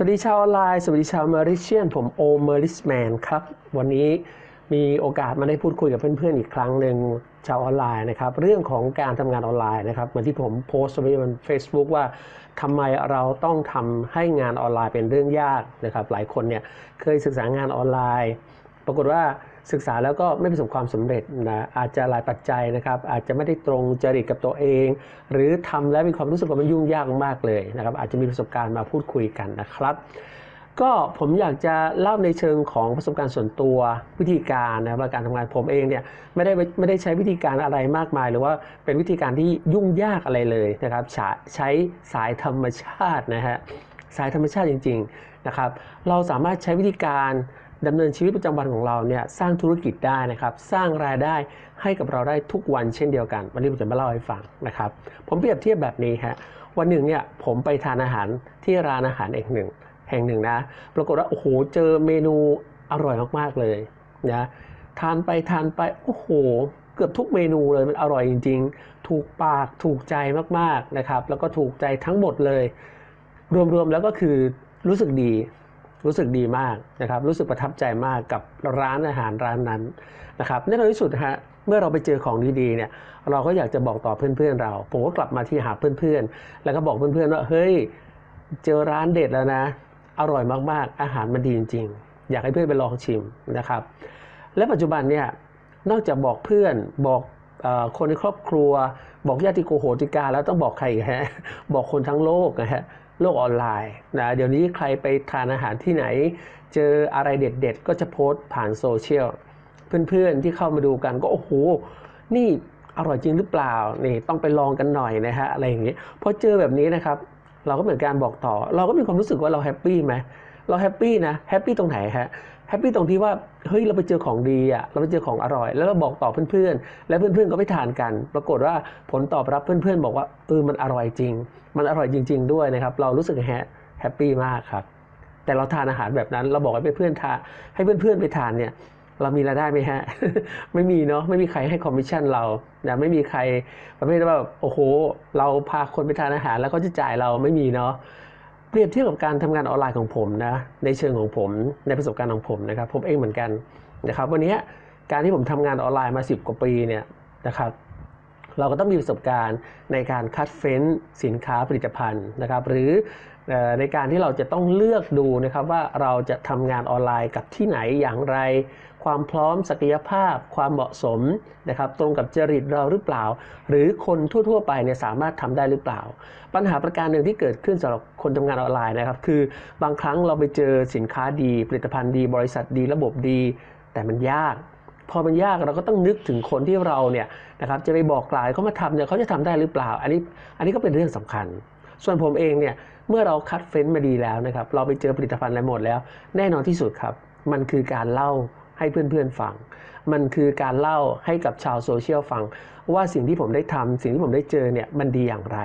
สวัสดีชาวออนไลน์ สวัสดีชาวเมริเชียน ผมโอเมอริสแมนครับ วันนี้มีโอกาสมาได้พูดคุยกับเพื่อนๆอีกครั้งหนึ่งชาวออนไลน์นะครับ เรื่องของการทำงานออนไลน์นะครับ เหมือนที่ผมโพสต์ไว้บน Facebook ว่าทำไมเราต้องทำให้งานออนไลน์เป็นเรื่องยากนะครับ หลายคนเนี่ยเคยศึกษางานออนไลน์ ปรากฏว่า ศึกษาแล้วก็ไม่ประสบความสำเร็จนะอาจจะหลายปัจจัยนะครับ อาจจะไม่ได้ตรงจริตกับตัวเอง หรือทำแล้วมีความรู้สึกว่ามันยุ่งยากมากเลยนะครับ อาจจะมีประสบการณ์มาพูดคุยกันนะครับ ก็ผมอยากจะเล่าในเชิงของประสบการณ์ส่วนตัววิธีการนะครับการทำงานผมเองเนี่ยไม่ได้ไม่ได้ใช้วิธีการอะไรมากมาย หรือว่าเป็นวิธีการที่ยุ่งยากอะไรเลยนะครับใช้สายธรรมชาตินะฮะสายธรรมชาติจริง ๆนะครับ เราสามารถใช้วิธีการ ดำเนินชีวิตประจำวันของเราเนี่ยสร้างธุรกิจได้นะครับ สร้างรายได้ให้กับเราได้ทุกวันเช่นเดียวกัน วันนี้ผมจะมาเล่าให้ฟังนะครับ ผมเปรียบเทียบแบบนี้ฮะวันหนึ่งเนี่ยผมไปทานอาหารที่ร้านอาหารแห่งหนึ่ง แห่งหนึ่งนะปรากฏว่าโอ้โหเจอเมนูอร่อยมากๆเลยนะทานไปทานไปโอ้โห เกือบทุกเมนูเลยมันอร่อยจริง ๆ ถูกปากถูกใจมากๆนะครับ แล้วก็ถูกใจทั้งหมดเลย รวมๆแล้วก็คือรู้สึกดี รู้สึกดีมากนะครับ รู้สึกประทับใจมากกับร้านอาหารร้านนั้นนะครับแน่นอนที่สุดฮะเมื่อเราไปเจอของดีๆเนี่ย เราก็อยากจะบอกต่อเพื่อนๆเรา ผมก็กลับมาที่หาเพื่อนๆ แล้วก็บอกเพื่อนๆว่าเฮ้ยเจอร้านเด็ดแล้วนะ อร่อยมากๆ อาหารมันดีจริงๆ อยากให้เพื่อนไปลองชิมนะครับ และปัจจุบันเนี่ยนอกจากบอกเพื่อนบอกคนในครอบครัว บอกญาติโกโหติกาแล้วต้องบอกใครฮะบอกคนทั้งโลกนะฮะ โลกออนไลน์นะเดี๋ยวนี้ใครไปทานอาหารที่ไหน เจออะไรเด็ดๆ ก็จะโพสต์ผ่านโซเชียลเพื่อนๆที่เข้ามาดูกันก็โอ้โห นี่อร่อยจริงหรือเปล่านี่ต้องไปลองกันหน่อยนะฮะอะไรอย่างนี้พอเจอแบบนี้นะครับ เราก็เหมือนการบอกต่อ เราก็มีความรู้สึกว่าเราแฮปปี้ไหมเราแฮปปี้นะแฮปปี้ตรงไหนฮะ แฮปปี้ตรงที่ว่าเฮ้ยเราไปเจอของดีอะเราไปเจอของอร่อย แล้วเราบอกต่อเพื่อนๆ แล้วเพื่อนๆก็ไปทานกัน ปรากฏว่าผลตอบรับเพื่อนๆ บอกว่าเออมันอร่อยจริง มันอร่อยจริง ๆ ด้วยนะครับ เรารู้สึกแฮแฮปปี้มากครับ แต่เราทานอาหารแบบนั้น เราบอกให้เพื่อนๆทานให้เพื่อนๆไปทานเนี่ยเรามีรายได้ไหมฮะ ไม่มีเนาะ ไม่มีใครให้คอมมิชชั่นเรานะไม่มีใครประเภทว่า โอ้โห เราพาคนไปทานอาหารแล้วก็จะจ่ายเราไม่มีเนาะ เปรียบเทียบกับการทำงานออนไลน์ของผมนะในเชิงของผมในประสบการณ์ของผมนะครับ ผมเองเหมือนกันนะครับ วันนี้การที่ผมทำงานออนไลน์มา 10 กว่าปีเนี่ยนะครับเราก็ต้องมีประสบการณ์ในการคัดเฟ้นสินค้าผลิตภัณฑ์นะครับ หรือ ในการที่เราจะต้องเลือกดูนะครับว่าเราจะทำงานออนไลน์กับที่ไหนอย่างไร ความพร้อมศักยภาพ ความเหมาะสมนะครับตรงกับจริตเราหรือเปล่า หรือคนทั่ว ๆ ไปเนี่ยสามารถทำได้หรือเปล่า ปัญหาประการหนึ่งที่เกิดขึ้นสำหรับคนทำงานออนไลน์นะครับคือบางครั้งเราไปเจอสินค้าดี ผลิตภัณฑ์ดี บริษัทดี ระบบดี แต่มันยากพอมันยากเราก็ต้องนึกถึงคนที่เราเนี่ยนะครับจะไปบอกกล่าวเขามาทำเนี่ยเขาจะทำได้หรือเปล่า อันนี้อันนี้ก็เป็นเรื่องสำคัญ ส่วนผมเองเนี่ย เมื่อเราคัดเฟ้นมาดีแล้วนะครับ เราไปเจอผลิตภัณฑ์อะไรหมดแล้ว แน่นอนที่สุดครับ มันคือการเล่าให้เพื่อนๆฟัง มันคือการเล่าให้กับชาวโซเชียลฟัง ว่าสิ่งที่ผมได้ทำสิ่งที่ผมได้เจอเนี่ยมันดีอย่างไร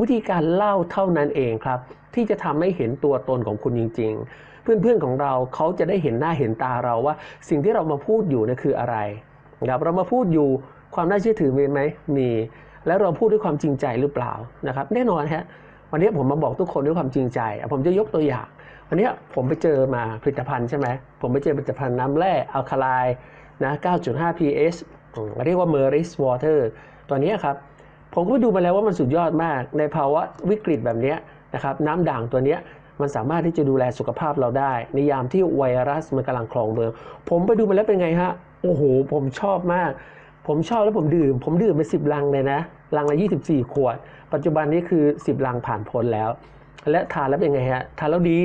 วิธีการเล่าเท่านั้นเองครับ ที่จะทำให้เห็นตัวตนของคุณจริง ๆ เพื่อนๆของเราเขาจะได้เห็นหน้าเห็นตาเราว่า สิ่งที่เรามาพูดอยู่นี่คืออะไรนะครับเรามาพูดอยู่ความน่าเชื่อถือมีไหมมี แล้วเราพูดด้วยความจริงใจหรือเปล่านะครับ แน่นอนฮะ วันนี้ผมมาบอกทุกคนด้วยความจริงใจ ผมจะยกตัวอย่าง วันนี้ผมไปเจอมาผลิตภัณฑ์ใช่ไหม ผมไปเจอผลิตภัณฑ์น้ำแร่อัลคาไลน์นะ 9.5 pH เรียกว่า Meris Water ตัวนี้ครับ ผมก็ไปดูมาแล้วว่ามันสุดยอดมาก ในภาวะวิกฤตแบบนี้นะครับน้ำด่างตัวนี้มันสามารถที่จะดูแลสุขภาพเราได้ ในยามที่ไวรัสมันกำลังคลองเมือง ผมไปดูมาแล้วเป็นไงฮะ โอ้โห ผมชอบมาก ผมชอบแล้วผมดื่ม ผมดื่มไปสิบลังเลยนะ ลังละ 24 ขวด ปัจจุบันนี้คือ 10 ลังผ่านพ้นแล้ว และทานแล้วเป็นไงฮะ ทานแล้วดี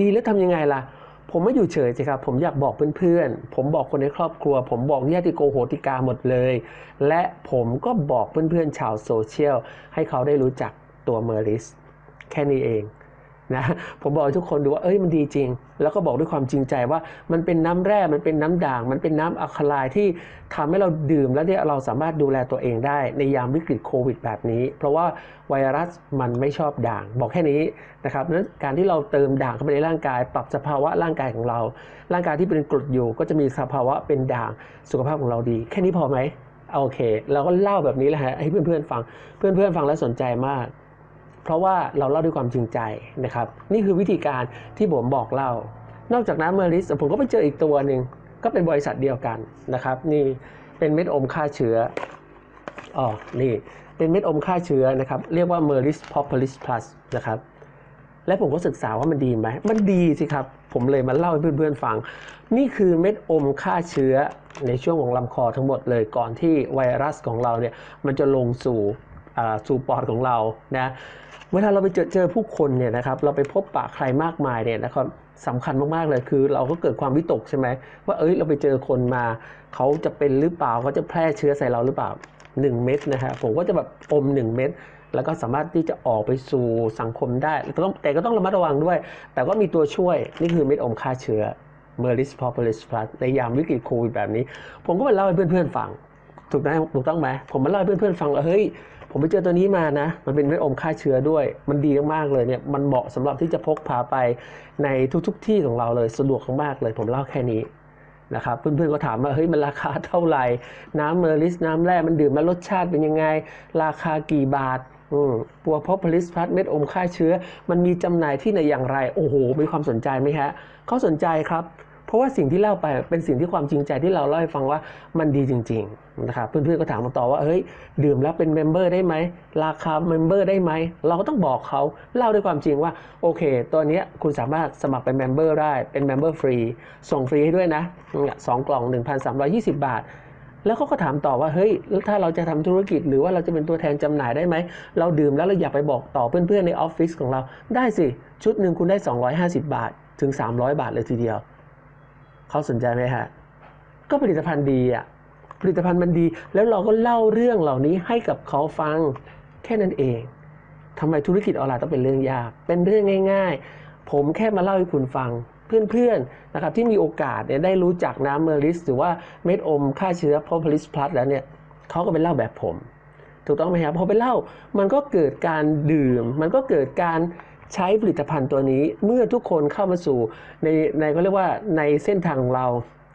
ดีแล้วทำยังไงล่ะ ผมไม่อยู่เฉยสิครับ ผมอยากบอกเพื่อนๆ ผมบอกคนในครอบครัว ผมบอกญาติโกโหติกาหมดเลย และผมก็บอกเพื่อนๆ ชาวโซเชียลให้เขาได้รู้จักตัวเมอริส แค่นี้เอง นะผมบอกทุกคนดูว่าเอ้ยมันดีจริง แล้วก็บอกด้วยความจริงใจว่ามันเป็นน้ำแร่มันเป็นน้ำด่าง มันเป็นน้ำอะคาไลที่ทำให้เราดื่ม แล้วเนี่ยเราสามารถดูแลตัวเองได้ในยามวิกฤตโควิดแบบนี้ เพราะว่าไวรัสมันไม่ชอบด่าง บอกแค่นี้นะครับนั้นการที่เราเติมด่างเข้าไปในร่างกาย ปรับสภาวะร่างกายของเรา ร่างกายที่เป็นกรดอยู่ก็จะมีสภาวะเป็นด่างสุขภาพของเราดี แค่นี้พอไหมโอเค เราก็เล่าแบบนี้แหละฮะให้เพื่อนๆฟังเพื่อนๆฟังแล้วสนใจมาก เพราะว่าเราเล่าด้วยความจริงใจนะครับ นี่คือวิธีการที่ผมบอกเล่า นอกจากนั้นเมอริสผมก็ไปเจออีกตัวหนึ่งก็เป็นบริษัทเดียวกันนะครับ นี่เป็นเม็ดอมฆ่าเชื้ออ๋อนี่เป็นเม็ดอมฆ่าเชื้อนะครับ เรียกว่า Meris Propolis Plus นะครับ และผมก็ศึกษาว่ามันดีไหม มันดีสิครับ ผมเลยมาเล่าให้เพื่อนๆฟัง นี่คือเม็ดอมฆ่าเชื้อในช่วงของลำคอทั้งหมดเลยก่อนที่ไวรัสของเราเนี่ย มันจะลงสู่สู่ปอดของเรานะ เวลาเราไปเจอเจอผู้คนเนี่ยนะครับเราไปพบปะใครมากมายเนี่ยนะครับสำคัญมากๆเลยคือ เราก็เกิดความวิตกใช่ไหมว่าเอ้ยเราไปเจอคนมา เขาจะเป็นหรือเปล่าเขาจะแพร่เชื้อใส่เราหรือเปล่า 1 เม็ดนะฮะผมก็จะแบบอม 1 เม็ดแล้วก็สามารถที่จะออกไปสู่สังคมได้แต่ต้องแต่ก็ต้องระมัดระวังด้วย แต่ก็มีตัวช่วยนี่คือเม็ดอมฆ่าเชื้อ Meris Propolis Plus ในยามวิกฤตโควิดแบบนี้ ผมก็มาเล่าให้เพื่อนๆฟัง ถูกไหมถูกต้องไหมผมมาเล่าให้เพื่อนๆฟังว่าเฮ้ย ผมไปเจอตัวนี้มานะ มันเป็นเม็ดอมฆ่าเชื้อด้วย มันดีมากๆเลยเนี่ย มันเหมาะสำหรับที่จะพกพาไปในทุกๆ ที่ของเราเลย สะดวกมากๆเลย ผมเล่าแค่นี้นะครับเพื่อนๆก็ถามว่าเฮ้ยมันราคาเท่าไหร่ น้ำเมอริสน้ำแร่มันดื่มแล้วรสชาติเป็นยังไง ราคากี่บาทอืมปัวพอพลิสพัทเม็ดอมฆ่าเชื้อ มันมีจำหน่ายที่ไหนอย่างไร โอ้โห มีความสนใจไหมฮะเขาสนใจครับ เพราะว่าสิ่งที่เล่าไปเป็นสิ่งที่ความจริงใจที่เราเล่าให้ฟังว่ามันดีจริงๆนะครับเพื่อนๆก็ถามมาต่อว่าเฮ้ยดื่มแล้วเป็นเมมเบอร์ได้ไหมราคาเมมเบอร์ได้ไหมเราก็ต้องบอกเขาเล่าด้วยความจริงว่าโอเค ตัวนี้คุณสามารถสมัครเป็นเมมเบอร์ได้เป็นเมมเบอร์ฟรีส่งฟรีให้ด้วยนะสองกล่อง 1,320 บาทแล้วเขาก็ถามต่อว่าเฮ้ยแล้วถ้าเราจะทำธุรกิจหรือว่าเราจะเป็นตัวแทนจำหน่ายได้ไหม เราดื่มแล้วเราอยากไปบอกต่อเพื่อนๆในออฟฟิศของเรา ได้สิ ชุดหนึ่งคุณได้ 250 บาทถึง 300 บาทเลยทีเดียว เขาสนใจไหมฮะ ก็ผลิตภัณฑ์ดีอะผลิตภัณฑ์มันดี แล้วเราก็เล่าเรื่องเหล่านี้ให้กับเขาฟังแค่นั้นเองทำไมธุรกิจออนไลน์ต้องเป็นเรื่องยาก เป็นเรื่องง่าย ๆ ผมแค่มาเล่าให้คุณฟังเพื่อนๆนะครับที่มีโอกาสเนี่ยได้รู้จักน้ำเมอริส หรือว่าเม็ดอมฆ่าเชื้อพอพลิสพลัสแล้วเนี่ยเขาก็ไปเล่าแบบผม ถูกต้องไหมครับพอไปเล่ามันก็เกิดการดื่ม มันก็เกิดการ ใช้ผลิตภัณฑ์ตัวนี้เมื่อทุกคนเข้ามาสู่ในในก็เรียกว่าในเส้นทางของเรา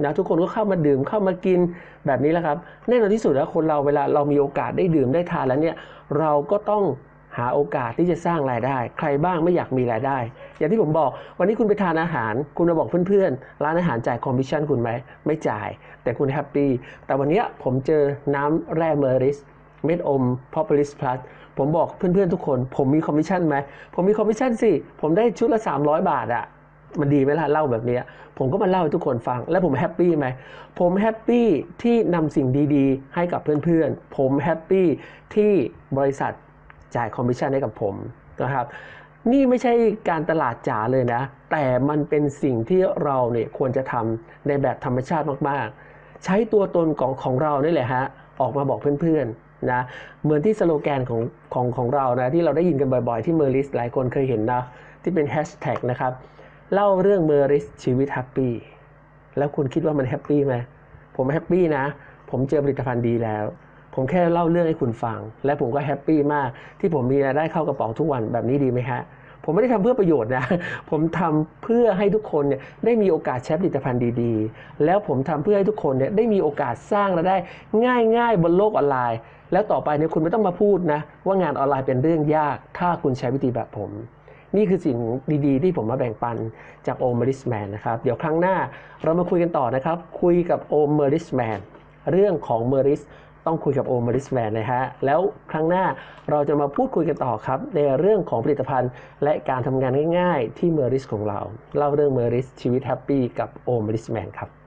นะทุกคนก็เข้ามาดื่มเข้ามากินแบบนี้แหละครับแน่นอนที่สุดแล้วคนเราเวลาเรามีโอกาสได้ดื่มได้ทานแล้วเนี่ยเราก็ต้องหาโอกาสที่จะสร้างรายได้ ใครบ้างไม่อยากมีรายได้ อย่างที่ผมบอก วันนี้คุณไปทานอาหาร คุณมาบอกเพื่อนๆ ร้านอาหารจ่ายคอมมิชชั่นคุณไหม ไม่จ่าย แต่คุณแฮปปี้ แต่วันนี้ผมเจอน้ำแร่เมอริส เม็ดอม Populis Plus ผมบอกเพื่อนๆทุกคน ผมมีคอมมิชชั่นไหมผมมีคอมมิชชั่นสิผมได้ชุดละ 300 บาทอะมันดีไหมล่ะเล่าแบบนี้ ผมก็มาเล่าให้ทุกคนฟัง แล้วผมแฮปปี้ไหมผมแฮปปี้ที่นำสิ่งดีๆ ให้กับเพื่อนๆ ผมแฮปปี้ที่บริษัทจ่ายคอมมิชชั่นให้กับผมนะครับนี่ไม่ใช่การตลาดจ๋าเลยนะ แต่มันเป็นสิ่งที่เราเนี่ยควรจะทำในแบบธรรมชาติมากๆ ใช้ตัวตนของของเรานี่แหละฮะ ออกมาบอกเพื่อนๆนะเหมือนที่สโลแกนของของของเรานะที่เราได้ยินกันบ่อยๆที่เมอริสหลายคนเคยเห็นนะที่เป็นแฮชแท็กนะครับเล่าเรื่องเมอริสชีวิตแฮปปี้แล้วคุณคิดว่ามันแฮปปี้ไหมผมแฮปปี้นะ ผมเจอผลิตภัณฑ์ดีแล้ว ผมแค่เล่าเรื่องให้คุณฟัง และผมก็แฮปปี้มากที่ผมมีรายได้เข้ากระเป๋าทุกวันแบบนี้ดีไหมฮะ ผมไม่ได้ทำเพื่อประโยชน์นะ ผมทำเพื่อให้ทุกคนเนี่ยได้มีโอกาสใช้ผลิตภัณฑ์ดีๆ แล้วผมทำเพื่อให้ทุกคนเนี่ยได้มีโอกาสสร้างรายได้ ง่ายๆ บนโลกออนไลน์ แล้วต่อไปเนี่ยคุณไม่ต้องมาพูดนะ ว่างานออนไลน์เป็นเรื่องยาก ถ้าคุณใช้วิธีแบบผมนี่คือสิ่งดีๆ ที่ผมมาแบ่งปันจากโอม r ริสแมนนะครับ เดี๋ยวครั้งหน้าเรามาคุยกันต่อนะครับ คุยกับโอม r ริสแมนเรื่องของเมอริส ต้องคุยกับโอมาริสแมนนะฮะ แล้วครั้งหน้าเราจะมาพูดคุยกันต่อครับ ในเรื่องของผลิตภัณฑ์ และการทำงานง่ายๆ ที่เมอริสของเรา เล่าเรื่องเมอริสชีวิตแฮปปี้กับโอมาริสแมนครับ